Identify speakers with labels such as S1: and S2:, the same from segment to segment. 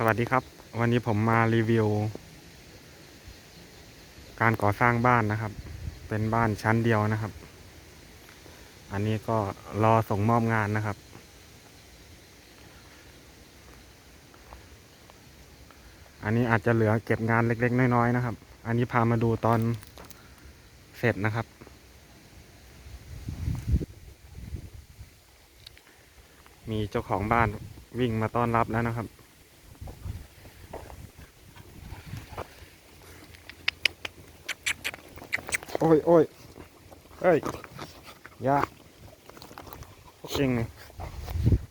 S1: สวัสดีครับ วันนี้ผมมารีวิว การก่อสร้างบ้านนะครับ เป็นบ้านชั้นเดียวนะครับ อันนี้ก็รอส่งมอบงานนะครับ อันนี้อาจจะเหลือเก็บงานเล็ก ๆ น้อย ๆ นะครับ อันนี้พามาดูตอนเสร็จนะครับมีเจ้าของบ้านวิ่งมาต้อนรับแล้วนะครับ อ้ยโอ้ยเฮ้ยยาพวกเองนี่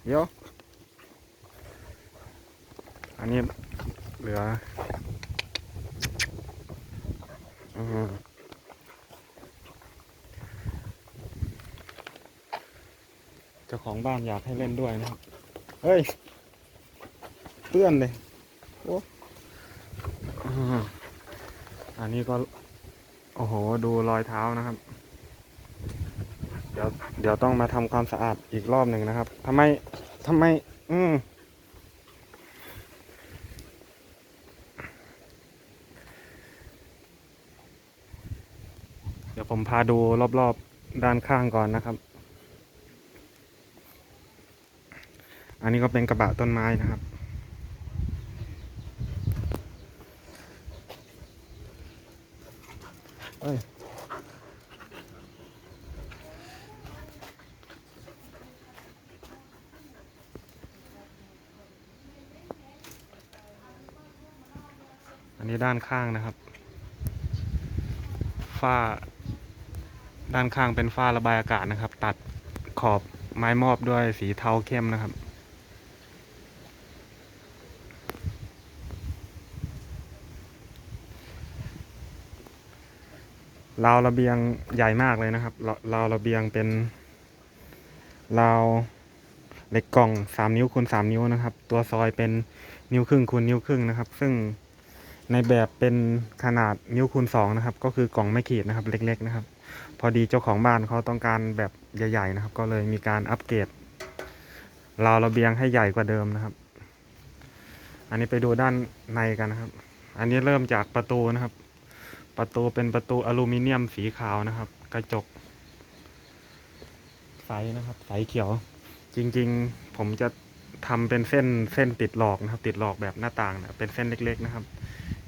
S1: เดี๋ยว อันนี้เหลืออืมเจ้าของบ้านอยากให้เล่นด้วยนะเฮ้ย เพื่อนเลย โอ้อันนี้ก็ โอ้โห ดูรอยเท้านะครับ เดี๋ยวเดี๋ยวต้องมาทำความสะอาดอีกรอบหนึ่งนะครับทำไมทำไม อืมเดี๋ยวผมพาดูรอบๆด้านข้างก่อนนะครับ อันนี้ก็เป็นกระบะต้นไม้นะครับ อ้ยอันนี้ด้านข้างนะครับ ฝ้า ด้านข้างเป็นฝ้าระบายอากาศนะครับ ตัดขอบไม้มอบด้วยสีเทาเข้มนะครับ ราวระเบียงใหญ่มากเลยนะครับราราวระเบียงเป็นราวเหล็กกล่องสามนิ้วคูณสามนิ้วนะครับ ตัวซอยเป็นนิ้วครึ่งคูณนิ้วครึ่งนะครับ ซึ่งในแบบเป็นขนาดนิ้วคูณสองนะครับ ก็คือกล่องไม่ขีดนะครับ เล็ก ๆ นะครับ พอดีเจ้าของบ้านเขาต้องการแบบใหญ่ ๆ นะครับ ก็เลยมีการอัปเกรดราวระเบียงให้ใหญ่กว่าเดิมนะครับ อันนี้ไปดูด้านในกันนะครับ อันนี้เริ่มจากประตูนะครับ ประตูเป็นประตูอลูมิเนียมสีขาวนะครับ กระจกใสนะครับใสเขียว จริงๆผมจะทำเป็นเส้นเส้นติดหลอกนะครับ ติดหลอกแบบหน้าต่างนะเป็นเส้นเล็ก ๆ นะครับ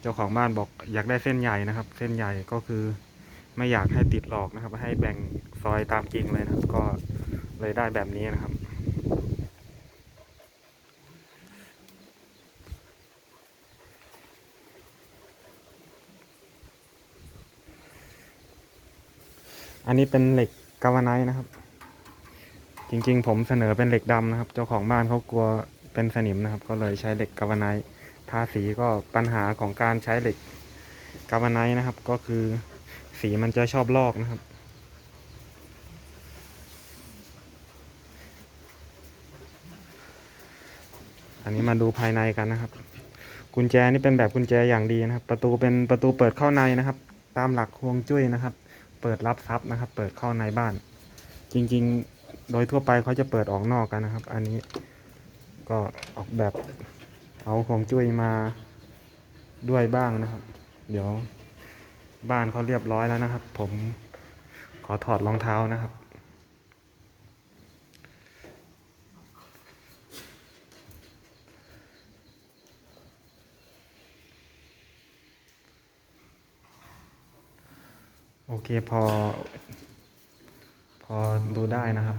S1: เจ้าของบ้านบอกอยากได้เส้นใหญ่นะครับ เส้นใหญ่ก็คือไม่อยากให้ติดหลอกนะครับ ให้แบ่งซอยตามจริงเลยนะครับ ก็เลยได้แบบนี้นะครับ อันนี้เป็นเหล็กกาวไนนะครับ จริงๆ ผมเสนอเป็นเหล็กดำนะครับ เจ้าของบ้านเขากลัวเป็นสนิมนะครับ ก็เลยใช้เหล็กกาวไนท์ทาสีก็ปัญหาของการใช้เหล็กกาวไนนะครับ ก็คือสีมันจะชอบลอกนะครับอันนี้มาดูภายในกันนะครับ กุญแจนี่เป็นแบบกุญแจอย่างดีนะครับ ประตูเป็นประตูเปิดเข้าในนะครับ ตามหลักฮวงจุ้ยนะครับ เปิดรับทรัพย์นะครับ เปิดเข้าในบ้าน จริงๆ โดยทั่วไปเขาจะเปิดออกนอกกันนะครับ อันนี้ก็ออกแบบเอาของจุ้ยมาด้วยบ้างนะครับ เดี๋ยวบ้านเขาเรียบร้อยแล้วนะครับ ผมขอถอดรองเท้านะครับ โอเคพอ พอดูได้นะครับ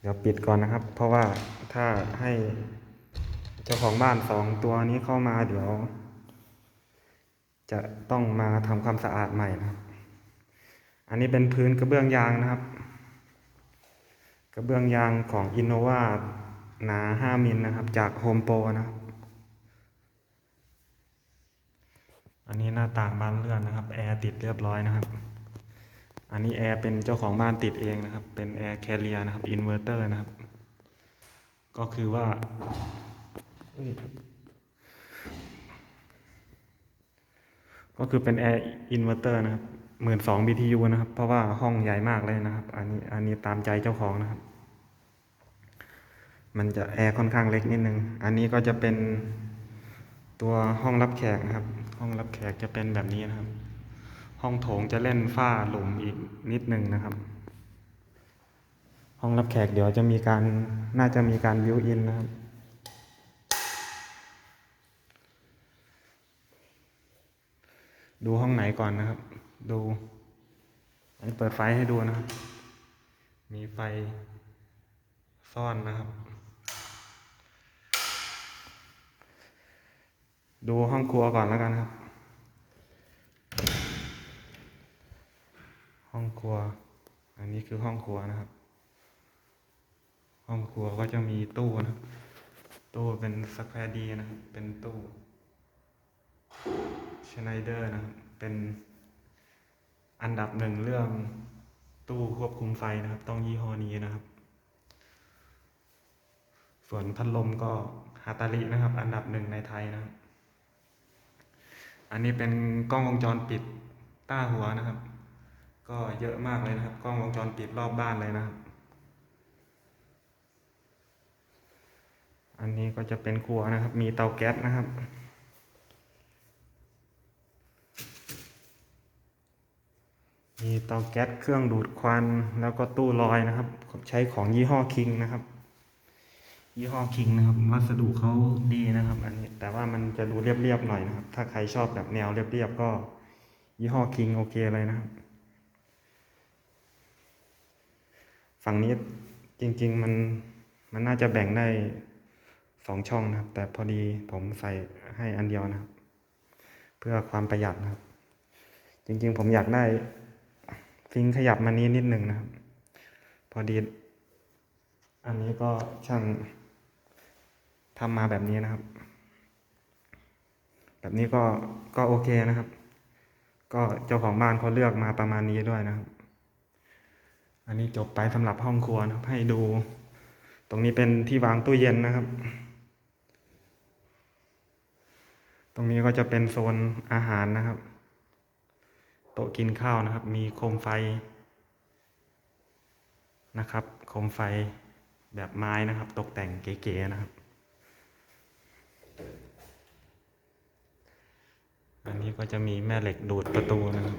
S1: เดี๋ยวปิดก่อนนะครับ เพราะว่าถ้าให้เจ้าของบ้านสองตัวนี้เข้ามาเดี๋ยว จะต้องมาทำความสะอาดใหม่นะครับ อันนี้เป็นพื้นกระเบื้องยางนะครับ กระเบื้องยางของอินโนวาหนา 5 มิลนะครับ จากโฮมโปรนะครับ อันนี้หน้าต่างบานเลื่อนนะครับ แอร์ติดเรียบร้อยนะครับ อันนี้แอร์เป็นเจ้าของบ้านติดเองนะครับ เป็นแอร์แคเรียนะครับ อินเวอร์เตอร์นะครับ ก็คือว่า ก็คือเป็นแอร์อินเวอร์เตอร์นะครับหมื่นสอง BTU นะครับ เพราะว่าห้องใหญ่มากเลยนะครับ อันนี้ อันนี้ตามใจเจ้าของนะครับ มันจะแอร์ค่อนข้างเล็กนิดนึง อันนี้ก็จะเป็นตัวห้องรับแขกนะครับ ห้องรับแขกจะเป็นแบบนี้นะครับ ห้องโถงจะเล่นฝ้าหลุมอีกนิดนึงนะครับ ห้องรับแขกเดี๋ยวจะมีการน่าจะมีการวิวอินนะครับดูห้องไหนก่อนนะครับ ดู อันเปิดไฟให้ดูนะครับ มีไฟซ่อนนะครับ ดูห้องครัวก่อนแล้วกันครับ ห้องครัว อันนี้คือห้องครัวนะครับ ห้องครัวก็จะมีตู้นะครับตู้เป็นสแควร์ดีนะครับ เป็นตู้ชไนเดอร์นะครับเป็นอันดับหนึ่งเรื่องตู้ควบคุมไฟนะครับ ต้องยี่ห้อนี้นะครับ ส่วนพัดลมก็ฮาตารินะครับ อันดับหนึ่งในไทยนะครับ อันนี้เป็นกล้องวงจรปิดต้าหัวนะครับ ก็เยอะมากเลยนะครับ กล้องวงจรปิดรอบบ้านเลยนะครับ อันนี้ก็จะเป็นครัวนะครับ มีเตาแก๊สนะครับมีเตาแก๊สเครื่องดูดควัน แล้วก็ตู้ลอยนะครับ ใช้ของยี่ห้อคิงนะครับ ยี่ห้อคิงนะครับ วัสดุเขาดีนะครับ อันนี้แต่ว่ามันจะดูเรียบๆหน่อยนะครับ ถ้าใครชอบแบบแนวเรียบๆก็ ยี่ห้อคิงโอเคเลยนะครับ ฝั่งนี้จริงๆมันมันน่าจะแบ่งได้สองช่องนะครับ แต่พอดีผมใส่ให้อันเดียวนะครับ เพื่อความประหยัดนะครับ จริงๆผมอยากได้ฟิงขยับมานี้นิดหนึ่งนะครับ พอดี อันนี้ก็ช่าง ทำมาแบบนี้นะครับ แบบนี้ก็ก็โอเคนะครับ ก็เจ้าของบ้านเขาเลือกมาประมาณนี้ด้วยนะครับ อันนี้จบไปสำหรับห้องครัวนะครับ ให้ดู ตรงนี้เป็นที่วางตู้เย็นนะครับ ตรงนี้ก็จะเป็นโซนอาหารนะครับ โต๊ะกินข้าวนะครับ มีโคมไฟนะครับ โคมไฟแบบไม้นะครับ ตกแต่งเก๋ๆนะครับ อันนี้ก็จะมีแม่เหล็กดูดประตูนะครับ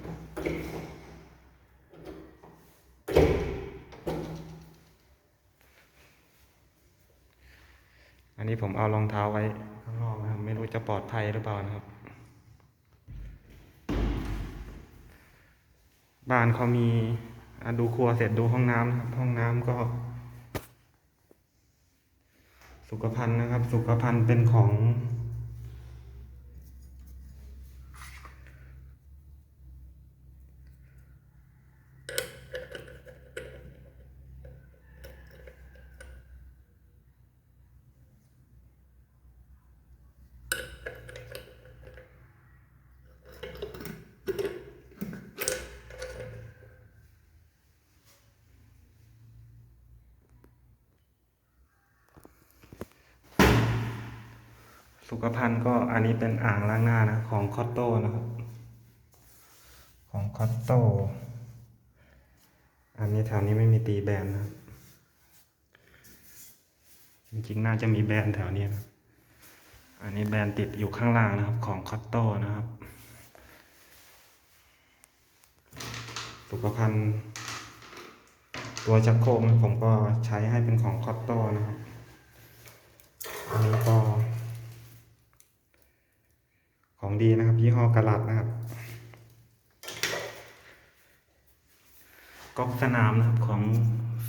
S1: อันนี้ผมเอารองเท้าไว้ข้างนอกนะครับ ไม่รู้จะปลอดภัยหรือเปล่านะครับ บ้านเขามีดูครัวเสร็จดูห้องน้ำนะครับ ห้องน้ำก็ สุขภัณฑ์นะครับ สุขภัณฑ์เป็นของ สุขภัณฑ์ก็อันนี้เป็นอ่างล้างหน้านะของคอตโต้นะครับ ของคอตโต้อันนี้แถวนี้ไม่มีตีแบรนด์นะครับจริงๆน่าจะมีแบรนด์แถวนี้นะอันนี้แบรนด์ติดอยู่ข้างล่างนะครับของคอตโต้นะครับ สุขภัณฑ์ตัวชักโครกนะผมก็ใช้ให้เป็นของคอตโต้นะครับ อันนี้ก็ ของดีนะครับยี่ห้อกระลัดนะครับก๊อกสนามนะครับของ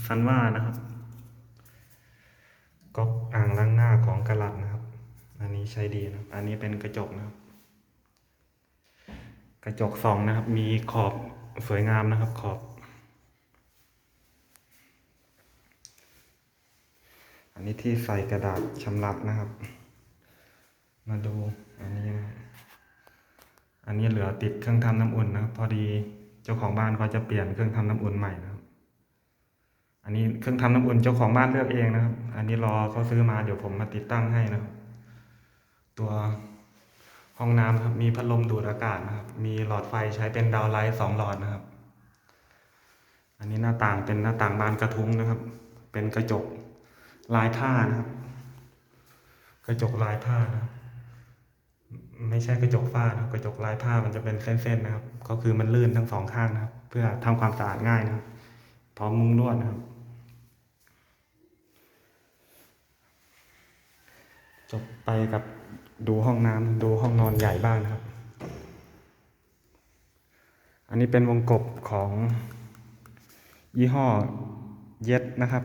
S1: ซันว่านะครับก๊อกอ่างล้างหน้าของกระลัดนะครับ อันนี้ใช้ดีนะครับ อันนี้เป็นกระจกนะครับ กระจกสองนะครับ มีขอบสวยงามนะครับ ขอบอันนี้ที่ใส่กระดาษชำระนะครับ มาดูอันนี้นะ อันนี้เหลือติดเครื่องทำน้ำอุ่นนะครับพอดีเจ้าของบ้านเขาจะเปลี่ยนเครื่องทำน้ำอุ่นใหม่นะครับ อันนี้เครื่องทำน้ำอุ่นเจ้าของบ้านเลือกเองนะครับ อันนี้รอเขาซื้อมาเดี๋ยวผมมาติดตั้งให้นะครับ ตัวห้องน้ำครับมีพัดลมดูดอากาศนะครับ มีหลอดไฟใช้เป็นดาวไลท์สองหลอดนะครับ อันนี้หน้าต่างเป็นหน้าต่างบานกระทุ้งนะครับ เป็นกระจกลายผ้านะครับ กระจกลายผ้านะครับ ไม่ใช่กระจกฝ้านะครับกระจกลายผ้ามันจะเป็นเส้นๆนะครับ ก็คือมันลื่นทั้งสองข้างนะครับ เพื่อทำความสะอาดง่ายนะครับพร้อมมุ้งลวดนะครับ จบไปกับดูห้องน้ำดูห้องนอนใหญ่บ้างนะครับ อันนี้เป็นวงกบของยี่ห้อเย็ดนะครับ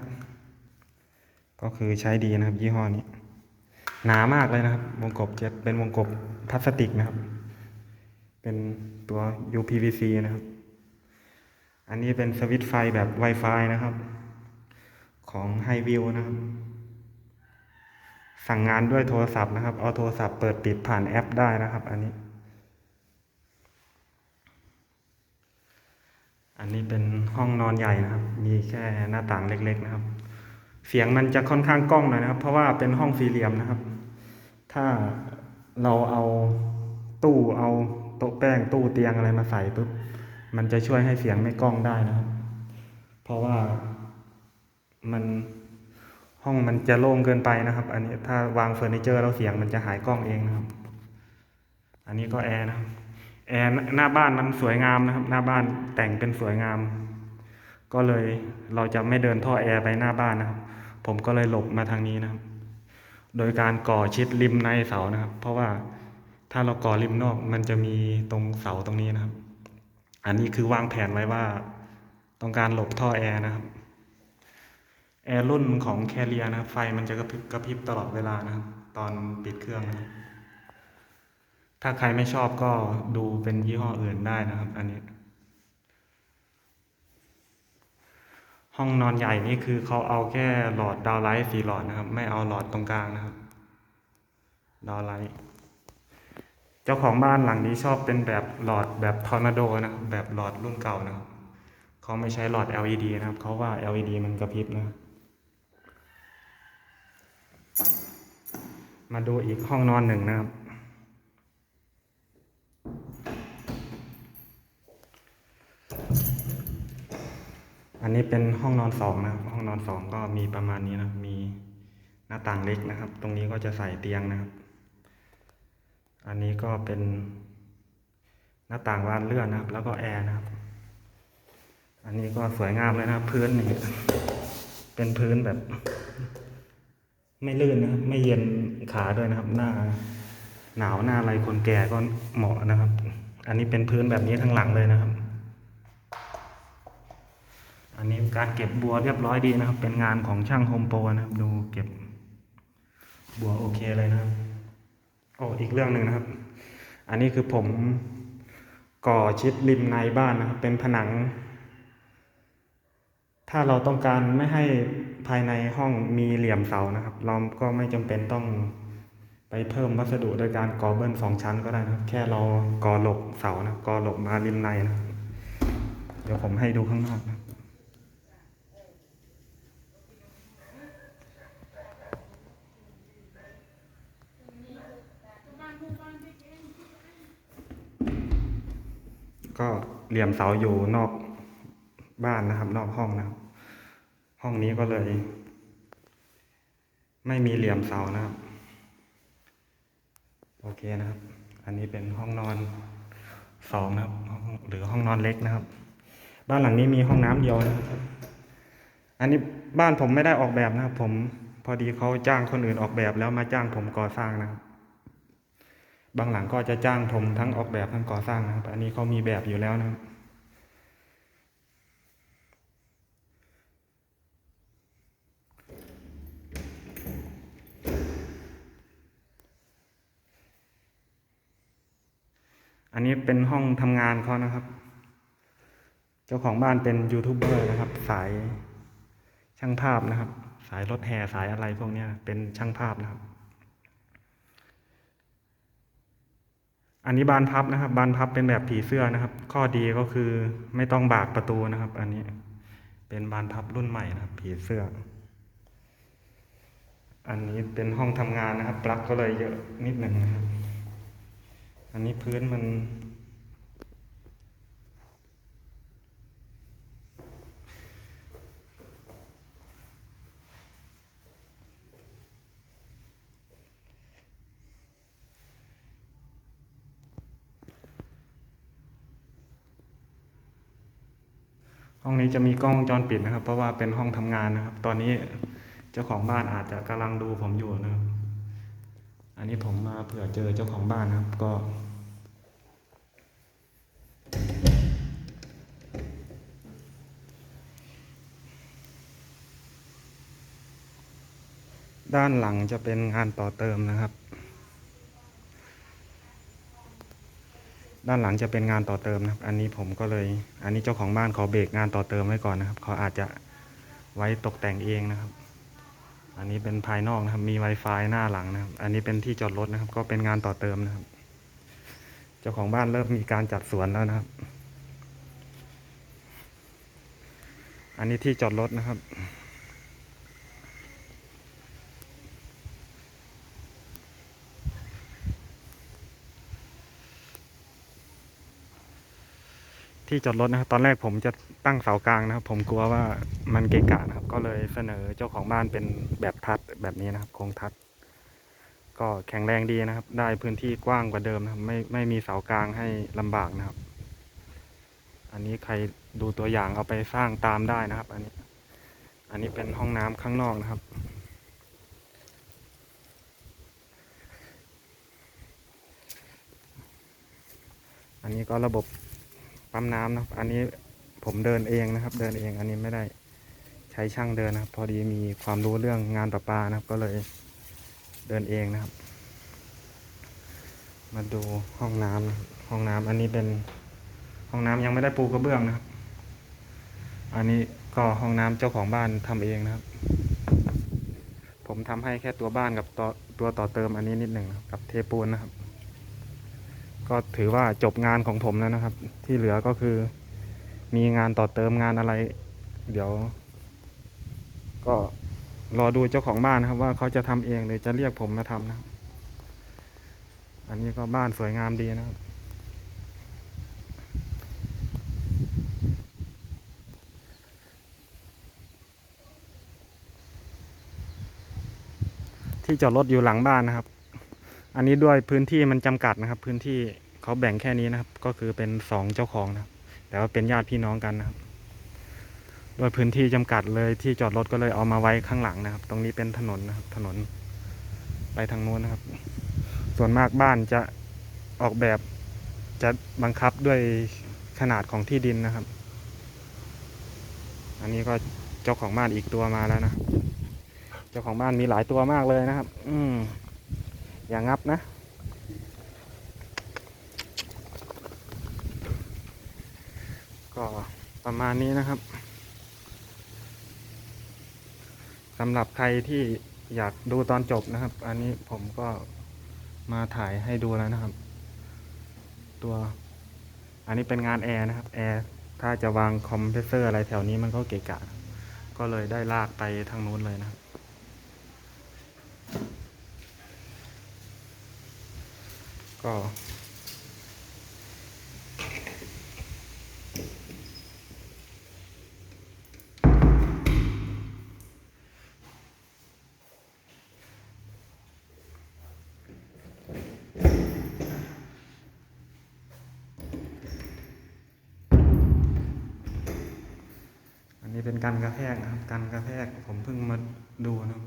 S1: ก็คือใช้ดีนะครับยี่ห้อนี้ หนามากเลยนะครับ วงกบเจ็ดเป็นวงกบพลาสติกนะครับ เป็นตัว UPVC นะครับ อันนี้เป็นสวิตไฟแบบ Wi-Fi นะครับ ของ h i v i e w นะครับ สั่งงานด้วยโทรศัพท์นะครับ เอาโทรศัพท์เปิดปิดผ่านแอปได้นะครับ อันนี้ อันนี้เป็นห้องนอนใหญ่นะครับ มีแค่หน้าต่างเล็ก ๆ นะครับ เสียงมันจะค่อนข้างกล้องหน่อยนะครับ เพราะว่าเป็นห้องสี่เหลี่ยมนะครับ ถ้าเราเอาตู้เอาโต๊ะแป้งตู้เตียงอะไรมาใส่ปุ๊บมันจะช่วยให้เสียงไม่กล้องได้นะครับ เพราะว่ามันห้องมันจะโล่งเกินไปนะครับ อันนี้ถ้าวางเฟอร์นิเจอร์แล้วเสียงมันจะหายกล้องเองนะครับ อันนี้ก็แอร์นะครับแอร์หน้าบ้านมันสวยงามนะครับ หน้าบ้านแต่งเป็นสวยงาม ก็เลยเราจะไม่เดินท่อแอร์ไปหน้าบ้านนะครับ ผมก็เลยหลบมาทางนี้นะครับ โดยการก่อชิดริมในเสานะครับ เพราะว่าถ้าเราก่อริมนอกมันจะมีตรงเสาตรงนี้นะครับ อันนี้คือวางแผนไว้ว่าต้องการหลบท่อแอร์นะครับ แอร์รุ่นของแคเรียนะครับ ไฟมันจะกระพริบกระพริบตลอดเวลานะครับ ตอนปิดเครื่องนะครับถ้าใครไม่ชอบก็ดูเป็นยี่ห้ออื่นได้นะครับ อันนี้ ห้องนอนใหญ่นี่คือเขาเอาแค่หลอดดาวไลท์สี่หลอดนะครับ ไม่เอาหลอดตรงกลางนะครับ ดาวไลท์เจ้าของบ้านหลังนี้ชอบเป็นแบบหลอดแบบทอร์นาโดนะครับแบบหลอดรุ่นเก่านะครับเขาไม่ใช้หลอด LED นะครับเขาว่า LED มันกระพริบนะ มาดูอีกห้องนอนหนึ่งนะครับ อันนี้เป็นห้องนอนสองนะครับ ห้องนอนสองก็มีประมาณนี้นะมีหน้าต่างเล็กนะครับ ตรงนี้ก็จะใส่เตียงนะครับ อันนี้ก็เป็นหน้าต่างบานเลื่อนนะครับ แล้วก็แอร์นะครับ อันนี้ก็สวยงามเลยนะครับ พื้นนี่เป็นพื้นแบบ ไม่ลื่นนะครับ ไม่เย็นขาด้วยนะครับ หน้าหนาวหน้าอะไรคนแก่ก็เหมาะนะครับ อันนี้เป็นพื้นแบบนี้ทั้งหลังเลยนะครับ อันนี้การเก็บบัวเรียบร้อยดีนะครับ เป็นงานของช่างโฮมโปรนะครับ ดูเก็บบัวโอเคเลยนะครับโอ้อีกเรื่องหนึ่งนะครับ อันนี้คือผมก่อชิดริมในบ้านนะครับ เป็นผนัง ถ้าเราต้องการไม่ให้ภายในห้องมีเหลี่ยมเสานะครับ เราก็ไม่จำเป็นต้องไปเพิ่มวัสดุโดยการก่อเบิ้ลสองชั้นก็ได้นะครับ แค่เราก่อหลบเสานะก่อหลบมาริมในนะเดี๋ยวผมให้ดูข้างนอกนะ ก็เหลี่ยมเสาอยู่นอกบ้านนะครับ นอกห้องนะครับ ห้องนี้ก็เลย ไม่มีเหลี่ยมเสานะครับ โอเคนะครับ อันนี้เป็นห้องนอนสองนะครับหรือห้องนอนเล็กนะครับ บ้านหลังนี้มีห้องน้ำเดียวนะครับ อันนี้บ้านผมไม่ได้ออกแบบนะครับ ผมพอดีเขาจ้างคนอื่นออกแบบแล้วมาจ้างผมก่อสร้างนะครับ บางหลังก็จะจ้างผมทั้งออกแบบทั้งก่อสร้างนะครับ อันนี้เขามีแบบอยู่แล้วนะครับอันนี้เป็นห้องทำงานเขานะครับ เจ้าของบ้านเป็นยูทูบเบอร์นะครับ สายช่างภาพนะครับ สายรถแห่สายอะไรพวกนี้เป็นช่างภาพนะครับ อันนี้บานพับนะครับ บานพับเป็นแบบผีเสื้อนะครับ ข้อดีก็คือไม่ต้องบากประตูนะครับ อันนี้เป็นบานพับรุ่นใหม่นะครับ ผีเสื้อ อันนี้เป็นห้องทำงานนะครับ ปลั๊กก็เลยเยอะนิดหนึ่งนะครับ อันนี้พื้นมัน ห้องนี้จะมีกล้องวงจรปิดนะครับ เพราะว่าเป็นห้องทำงานนะครับ ตอนนี้เจ้าของบ้านอาจจะกำลังดูผมอยู่นะครับ อันนี้ผมมาเผื่อเจอเจ้าของบ้านนะครับ ก็ด้านหลังจะเป็นงานต่อเติมนะครับ ด้านหลังจะเป็นงานต่อเติมนะครับ อันนี้ผมก็เลย อันนี้เจ้าของบ้านขอเบรกงานต่อเติมไว้ก่อนนะครับเขาอาจจะไว้ตกแต่งเองนะครับ อันนี้เป็นภายนอกนะครับ มี Wi-Fi หน้าหลังนะครับ อันนี้เป็นที่จอดรถนะครับ ก็เป็นงานต่อเติมนะครับ เจ้าของบ้านเริ่มมีการจัดสวนแล้วนะครับ อันนี้ที่จอดรถนะครับ ที่จอดรถนะครับ ตอนแรกผมจะตั้งเสากลางนะครับ ผมกลัวว่ามันเกะกะนะครับ ก็เลยเสนอเจ้าของบ้านเป็นแบบทัดแบบนี้นะครับโครงทัด ก็แข็งแรงดีนะครับ ได้พื้นที่กว้างกว่าเดิมนะครับ ไม่ไม่มีเสากลางให้ลำบากนะครับ อันนี้ใครดูตัวอย่างเอาไปสร้างตามได้นะครับ อันนี้ อันนี้เป็นห้องน้ำข้างนอกนะครับอันนี้ก็ระบบ ปั๊มน้ำนะครับ อันนี้ผมเดินเองนะครับ เดินเองอันนี้ไม่ได้ใช้ช่างเดินนะครับ พอดีมีความรู้เรื่องงานประปานะครับ ก็เลยเดินเองนะครับ มาดูห้องน้ำนะห้องน้ำอันนี้เป็นห้องน้ำยังไม่ได้ปูกระเบื้องนะครับ อันนี้ก็ห้องน้ำเจ้าของบ้านทำเองนะครับ ผมทำให้แค่ตัวบ้านกับตัวตัวต่อเติมอันนี้นิดหนึ่งนะครับกับเทปูนนะครับ ก็ถือว่าจบงานของผมแล้วนะครับ ที่เหลือก็คือมีงานต่อเติมงานอะไร เดี๋ยว ก็รอดูเจ้าของบ้านนะครับ ว่าเขาจะทำเองหรือจะเรียกผมมาทำนะอันนี้ก็บ้านสวยงามดีนะครับที่จอดรถอยู่หลังบ้านนะครับ อันนี้ด้วยพื้นที่มันจำกัดนะครับ พื้นที่เขาแบ่งแค่นี้นะครับ ก็คือเป็นสองเจ้าของนะครับ แต่ว่าเป็นญาติพี่น้องกันนะครับด้วยพื้นที่จำกัดเลยที่จอดรถก็เลยเอามาไว้ข้างหลังนะครับ ตรงนี้เป็นถนนนะครับ ถนนไปทางโน้นนะครับ ส่วนมากบ้านจะออกแบบจะบังคับด้วยขนาดของที่ดินนะครับ อันนี้ก็เจ้าของบ้านอีกตัวมาแล้วนะ เจ้าของบ้านมีหลายตัวมากเลยนะครับ อืม อย่างงับนะ ก็ประมาณนี้นะครับสำหรับใครที่อยากดูตอนจบนะครับ อันนี้ผมก็มาถ่ายให้ดูแล้วนะครับ ตัวอันนี้เป็นงานแอร์นะครับแอร์ถ้าจะวางคอมเพรสเซอร์อะไรแถวนี้มันก็เกะกะ ก็เลยได้ลากไปทางนู้นเลยนะครับ ก็อันนี้เป็นกันกระแทกนะครับกันกระแทกผมเพิ่งมาดูนะครับ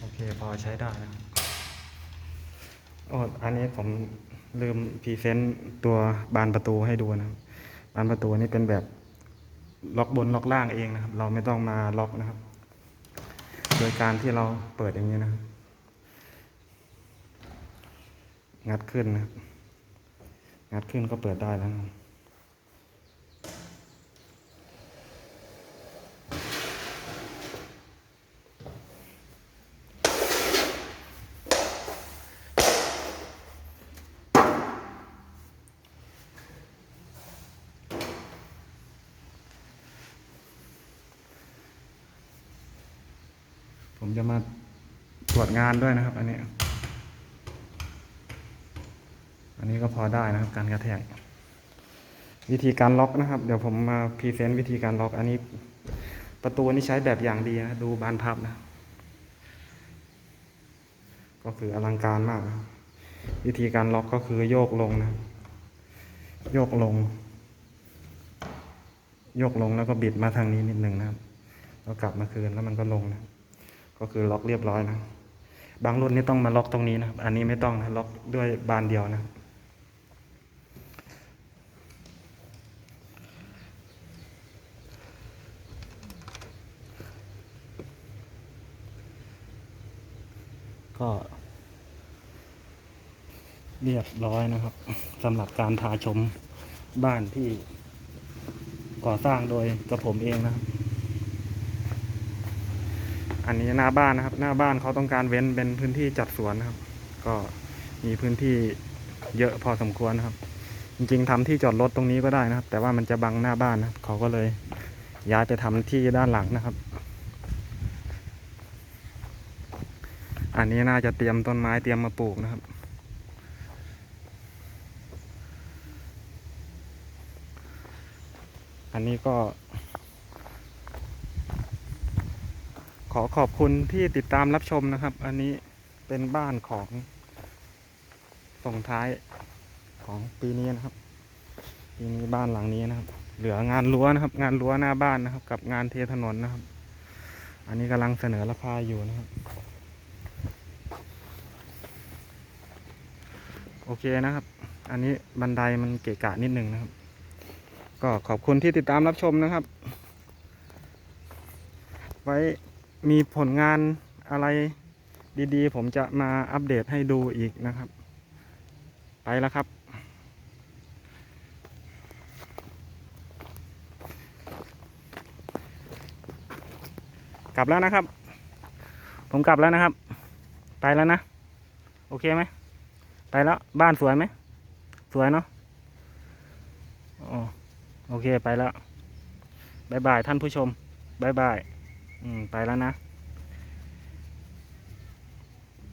S1: โอเค พอ ใช้ได้นะโอ้อันนี้ผมลืมพรีเซนต์ตัวบานประตูให้ดูนะครับบานประตูนี่เป็นแบบล็อกบนล็อกล่างเองนะครับ เราไม่ต้องมาล็อกนะครับ โดยการที่เราเปิดอย่างนี้นะครับงัดขึ้นนะครับงัดขึ้นก็เปิดได้แล้วนะ ผมจะมาตรวจงานด้วยนะครับ อันนี้ อันนี้ก็พอได้นะครับ การกระแทก วิธีการล็อกนะครับ เดี๋ยวผมมาพรีเซนต์วิธีการล็อก อันนี้ประตูนี่ใช้แบบอย่างดีนะ ดูบานพับนะ ก็คืออลังการมากนะวิธีการล็อกก็คือโยกลงนะ โยกลง โยกลงแล้วก็บิดมาทางนี้นิดหนึ่งนะครับ แล้วกลับมาคืนแล้วมันก็ลงนะ ก็คือล็อกเรียบร้อยนะ บางรุ่นนี่ต้องมาล็อกตรงนี้นะ อันนี้ไม่ต้องนะล็อกด้วยบานเดียวนะ ก็ เรียบร้อยนะครับสำหรับการพาชมบ้านที่ก่อสร้างโดยกระผมเองนะครับ อันนี้หน้าบ้านนะครับ หน้าบ้านเขาต้องการเว้นเป็นพื้นที่จัดสวนนะครับ ก็มีพื้นที่เยอะพอสมควรนะครับ จริงๆทำที่จอดรถตรงนี้ก็ได้นะครับ แต่ว่ามันจะบังหน้าบ้านนะครับเขาก็เลยย้ายไปทำที่ด้านหลังนะครับ อันนี้น่าจะเตรียมต้นไม้เตรียมมาปลูกนะครับอันนี้ก็ ขอขอบคุณที่ติดตามรับชมนะครับ อันนี้เป็นบ้านของส่งท้ายของปีนี้นะครับ ปีนี้บ้านหลังนี้นะครับ เหลืองานรั้วนะครับ งานรั้วหน้าบ้านนะครับ กับงานเทถนนนะครับ อันนี้กำลังเสนอราคาอยู่นะครับ โอเคนะครับ อันนี้บันไดมันเกะกะนิดหนึ่งนะครับ ก็ขอบคุณที่ติดตามรับชมนะครับ ไว้ มีผลงานอะไรดีๆ ผมจะมาอัปเดตให้ดูอีกนะครับ ไปแล้วครับ กลับแล้วนะครับ ผมกลับแล้วนะครับ ไปแล้วนะ โอเคไหม ไปแล้ว บ้านสวยไหม สวยเนาะอ๋อโอเคไปแล้วบายบายท่านผู้ชมบายบาย อืม ไปแล้วนะ